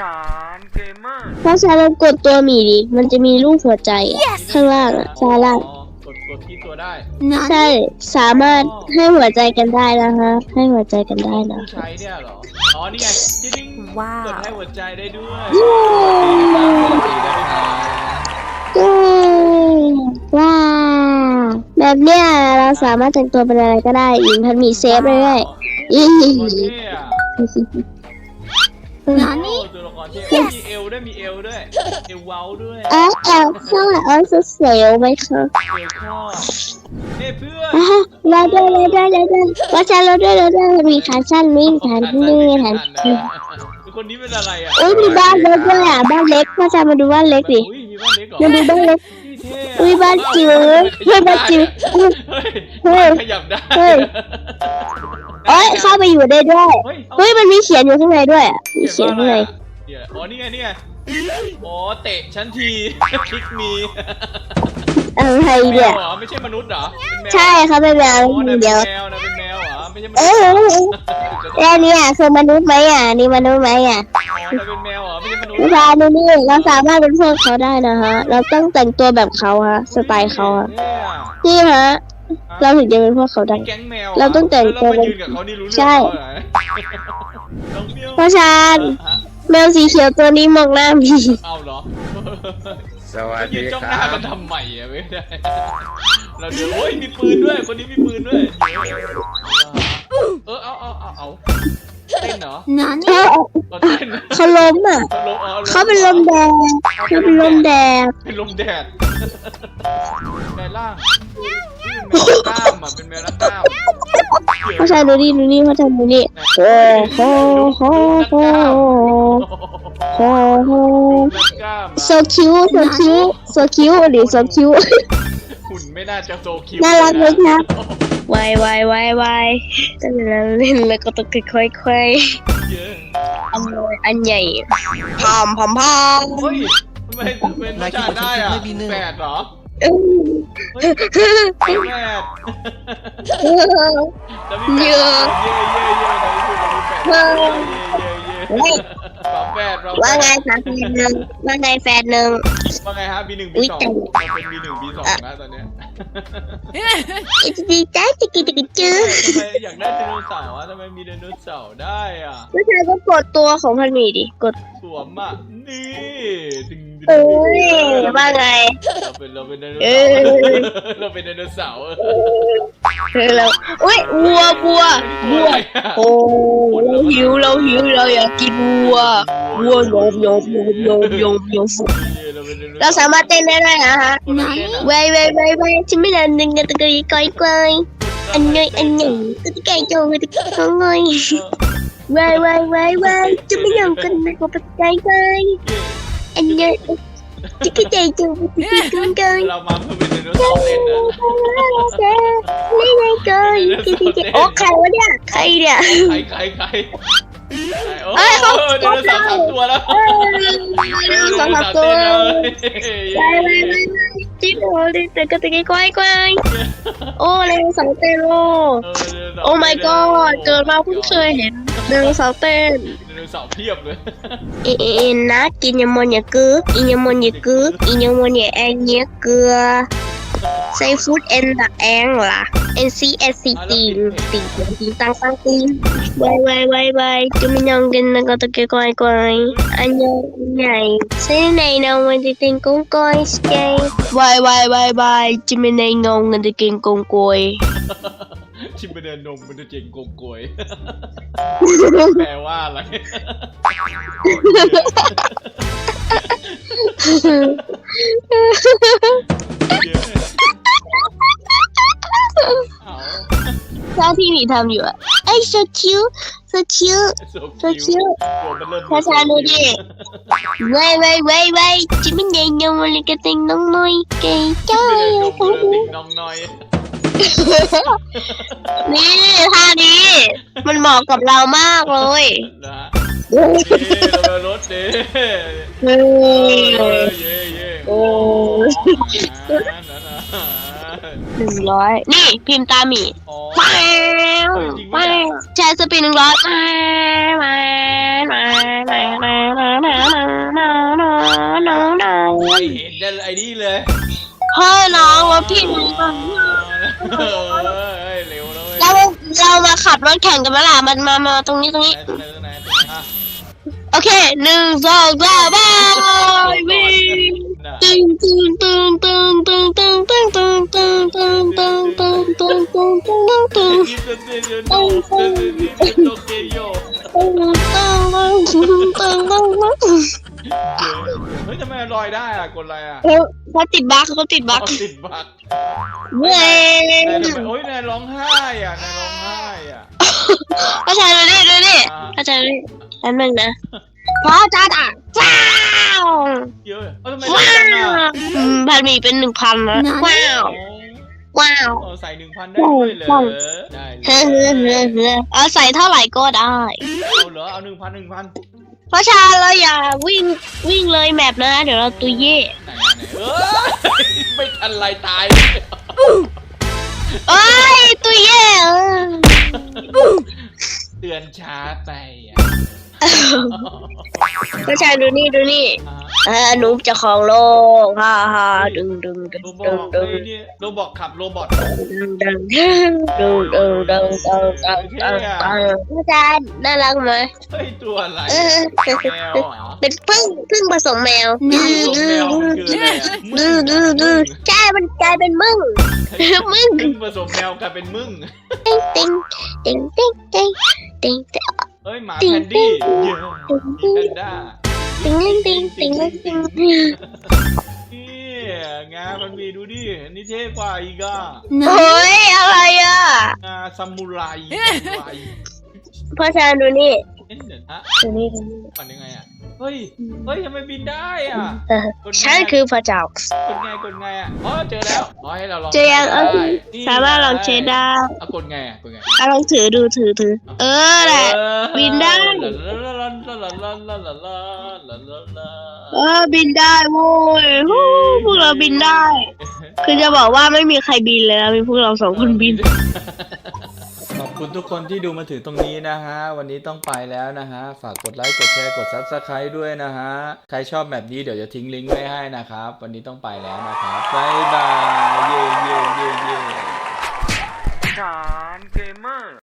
สารเกมเมอร์เพราะฉะนั้นกดตัวหมีดิ มันจะมีรูปหัวใจอะข้างล่างอะซ้ายล่าง อ๋อกดกดที่ตัวได้ ใช่ สามารถให้หัวใจกันได้นะคะ ให้หัวใจกันได้นะผู้ใช้เนี่ยเหรอ อ๋อ นี่ไงจิ้งว้าว กดให้หัวใจได้ด้วยเย้ดีได้ไหมครับเย้ว้าวแบบเนี้ยเราสามารถแต่งตัวเป็นอะไรก็ได้หญิงพันหมีเซฟเลยด้วยอีตัวเท่อะ นานี่โอ้ตัวละครเท่มีเอวด้วยมีเอวด้วย เอวเว้าด้วย เอลเอลข้างหลังเอลเซลไหมคะเอวข้อเฮ้เพื่อนอะฮะเราด้วยเราด้วยเราด้วยว่าฉันเราด้วยเราด้วยมีขาสั้นมีขาที่นี่แทนคนนี้เป็นอะไรอะอุ้ยมีบ้านเล็กด้วยอะบ้านเล็กว่าจะมาดูบ้านเล็กดิอุ้ยมีบ้านเล็กเหรอมาดูบ้านเล็กนี่เท่อะอุ้ยบ้านจิ๋วเฮ้ยบ้านจิ๋วเฮ้ยเฮ้ยขยับได้ เฮ้ยเอ้ยเข้าไปอยู่ได้ด้วย เฮ้ยเฮ้ยมันมีเขียนอยู่ข้างในด้วยอะมีเขียนข้างในเดี๋ยวอ๋อนี่ไงนี่ไงอ๋อเตะฉันที คลิกมีอะไรแมเนี่ยวเหรอไม่ใช่มนุษย์เหรอเป็นแมวใช่เขาเป็นแมวอ๋อนะเดียวเป็นแมวนะเป็นแมวเหรอไม่ใช่มนุษเอย์อเหรอแล้วเนี่ยคือมนุษย์ไหมอะ นี่มนุษย์ไหมอะอ๋อเราเป็นแมวเหรอไม่ใช่มนุษย์ผู้ชายนี่นี่เราสามารถเป็นพวกเขาได้นะฮะ เราต้องแต่งตัวแบบเขาฮะ สไตล์เขาฮะเท่อะนี่ฮะ เราถึงจะเป็นพวกเขาได้ แก๊งแมวเราต้องแต่งตัว แล้วเรามายืนกับเขานี่รู้เรื่องใช่เขาเหรอน้องเมียวเพราะฉะนั้นฮะแมวสีเขียวตัวนี้มองหน้าพี่ เอาเหรอสวัสยืดีนจ้องคหน้ารับกันทำใหม่อะไม่ได้ เราเดี๋ยวโอ้ยมีปืนด้วย คนนี้มีปืนด้วย เออเอาเอาเอาเอาเต้นเหรอนานี่เขาเราเต้นเขาล้มอะ เขาลมอ๋อเขาเป็นลมแดงเขาเป็นลมแดงเป็นลมแดด แม่ล่างแมวกล้ามอะเป็นแมวนักกล้ามเพราะฉะนั้นดูนี่ดูนี่เพราะฉะนั้นดูนี่โอ้โหโหโหโหโห นักกล้ามอะ so cute so cute so cute หรือ so cute หุ่นไม่น่าจะโซคิวน่ารักไหมครับ วายวายวายวายตั้งแต่เล่นแล้วก็ต้องค่อยๆค่อยเยอะๆอันน้อยอันใหญ่พร้อมพร้อมพร้อมเฮ้ยทำ ไมเป็นผู้ชายได้อะแปดเหรอเอ้ยเฮ้ยแปดแล้วมีแปดเย่เย่เย่นะพี่พูดแล้วมีแปดเย่เย่เย่สองแปดเราว่าไงสามแฟนหนึ่งว่าไงแฟนหนึ่งว่าไงฮะบีหนึ่งอุ๊บียสองแต่เราเป็นบีหนึ่งบีสองนะตอนเนี้ยดีใจจะกินจะกินจื้อทำไมอยากได้ไดโนเสาร์อะทำไมมีไดโนเสาร์ได้อะผู้ชายก็กดตัวของพันหมีดิกดสวมอะนี่ดึงดึง เอ้ยว่าไง เราเป็นเราเป็นไดโนเอเสาอร์เราเป็นไดโนเสาร์คือเราอุ้ยวัววัววัวโอ้เราหิวเราหิวเราอยากกินวัววัวโยมโยมโยมโยมโยมโยมเราเป็นไดโนเราเสาร์สามารถเต้นได้ด้วยนะฮะคนละเต้นอะไว้ไว้ไว้ไว้ฉันไม่ได้หนึ่งกันตะกี้ก้อยก้อยอันเงยอันหนึ่งตะกี้โจตะกี้ก้อยก้อยไว้ไว้ไว้ไว้จะไม่ยอมกันนะก็ปะใจก้อย อันเงยตะกี้ใจโจตะกี้ก้อยก้อยเรามาเพื่อเป็นไดโนเสาร์เต้นนะไม่ไงก้อยโอ้ใครวะเนี่ยใครเนี่ยใครใครใครโอ้เอ้ยเขาไดโนเสาร์สามตัวแล้วเออสองสามตัวไว้ไว้ไว้จิ๊บโอ้ยแต่ก็ตะกี้ก้อยก้อยโอ้เลยสองเต้นโอ้โอ้ my god เกิดมาเพิ่งเคยเห็นไดโนเสาร์เต้นไดโน เสาร์เพียบเลยเอ็นนะกินยามอนอย่ากึกกินยามอนอย่ากึกกินยามอนอย่าแองเนี้ยเกลือใส่ฟูดเอ็นดักแองล่ะ N C S C ตีนตีนตีนตังตังตีนบายบายบายบายจะไม่ยอมกันนะก็ตะเกียกอยกอยอันใหญ่ใหญ่ใส่ในน้องมันจะเป็นกงกอยสเกยบายบายบายบายจะไม่ในงงกันจะกินกงกอย ชิมไปเดินนมมันจะเจ๋งโกงโกยแปลว่าอะไรเอาถ้าที่หมีทำอยู่อะไอ้ so cute so cute โซ so คิว cute ตัวมันเริ่มภาษาดูดิไว้ไว้ไว้ไว้จะไม่ได้ยงอะไรก็ติงน้องน้อยเก๋จ้าชิมไปเดินนมมันจะติ่งน้องน้อย นี่ท่านี้ มันเหมาะกับเรามากเลยนะรถด้เย้เย้โอ้หนึ่งร้อยนี่พิมพ์ตาหมีอ๋อแมวมวแชร์สปีนหนึ่งร้อยแมวแมวแมวแมวแมวแมวแมวแมว ไม่เห็นได้ไอ้นี่เลย เฮ้ยน้องรถพี่มัน เฮ้ยเร็วเลยเราเรามาขับรถแข่งกันไหล่ะมันมามาตรงนี้ตรงนี้ ไหนไหนไหนไหนอะโอเคหนึ่งสองสามไป เฮ้ยทำไมลอยได้อะกดอะไรอะเขาติดบั๊กเขาติดบั๊กอ๋อติดบักเว้ยนายทำไมโอ้ยนายร้องไห้อะนายร้องไห้อะอาจารย์ดูนี่ดูนี่อาจารย์ดูนี่อันหนึ่งนะพระอาจารย์อะว้าวเยอะเอ้ยทำไมว้าได้จังอะวอืมพันหมีเป็นหนึ่งพันนะว้าวโอ้ว้าวเออใส่หนึ่งพันได้ด้วยเหรอได้เลเฮ้ยเฮ้ยเฮ้ยยเฮ้ยเอาใส่เท่าไหร่ก็ได้เอาเหรอเอาหนึ่งพันหนึ่งพัน เพราะชาเราอย่าวิ่งวิ่งเลยแมปนะเดี๋ยวเราตัวเย่ไหนไหนเออไม่ทันไรตาย เอ้ยตัวเย่เออ เตือนช้าไปอะ เพราะชาดูนี่ดูนี่เออหนูจะของโลกฮ่าฮ่าดึงดึงดึงโรบดึองทดึงเลยเนี่ยโรบอกขับโรบอทดึงดึงดึงดึงดึงดึงดึงดึงดึงอาจารย์น่ารักไหมเฮ้ยตัวอะไรเออแมวเหรอเป็นพึ่งพึ่งผสมแมวดื้อตัวดื้แมอวมันคืออะไรอะดื้อดื้อดื้อใช่มันกลายเป็นมึงมึง มึง ผสมแมวกลายเป็นมึง ติ๊งติ๊งติ๊งติ๊งติ๊งติ๊ง เอ้ยหมาแพนดี้เยอะแพนด้าติ๊งติ๊งติ๊งติ๊งติ๊งนี่งามันมีดูดินี่เท่กว่าอีกอะโอ้ยอะไรอะงาซามูไรซามูไรพ่อชายดูนี่เอ๊ะเดี๋ยวนะดูนี่ดูนี่ ปั่นยังไงอะ เฮ้ย เฮ้ยทำไมบินได้อะเออฉันคือพระเจ้ากดไงกดไงอะอ๋อเจอแล้วอ๋อให้เราลองเจะยังเออได้นี่สามารถลองเช็ดได้อะกดไงอะกดไงอะลองถือดูถือถือ เออแหละบินได้เออบินได้โว้ยฮู้พวกเราบินได้ คือจะบอกว่าไม่มีใครบินเลยนะมีพวกเราสองคนบินขอบ คุณทุกคนที่ดูมาถึงตรงนี้นะฮะ วันนี้ต้องไปแล้วนะฮะ ฝากกดไลค์ กดแชร์ กดซับสไคร b ์ด้วยนะฮะ ใครชอบแบบนี้เดี๋ยวจะทิ้งลิงก์ไว้ให้นะครับ วันนี้ต้องไปแล้วนะครับบ๊ายบาย เย่เย่เย่เย่ John Gamer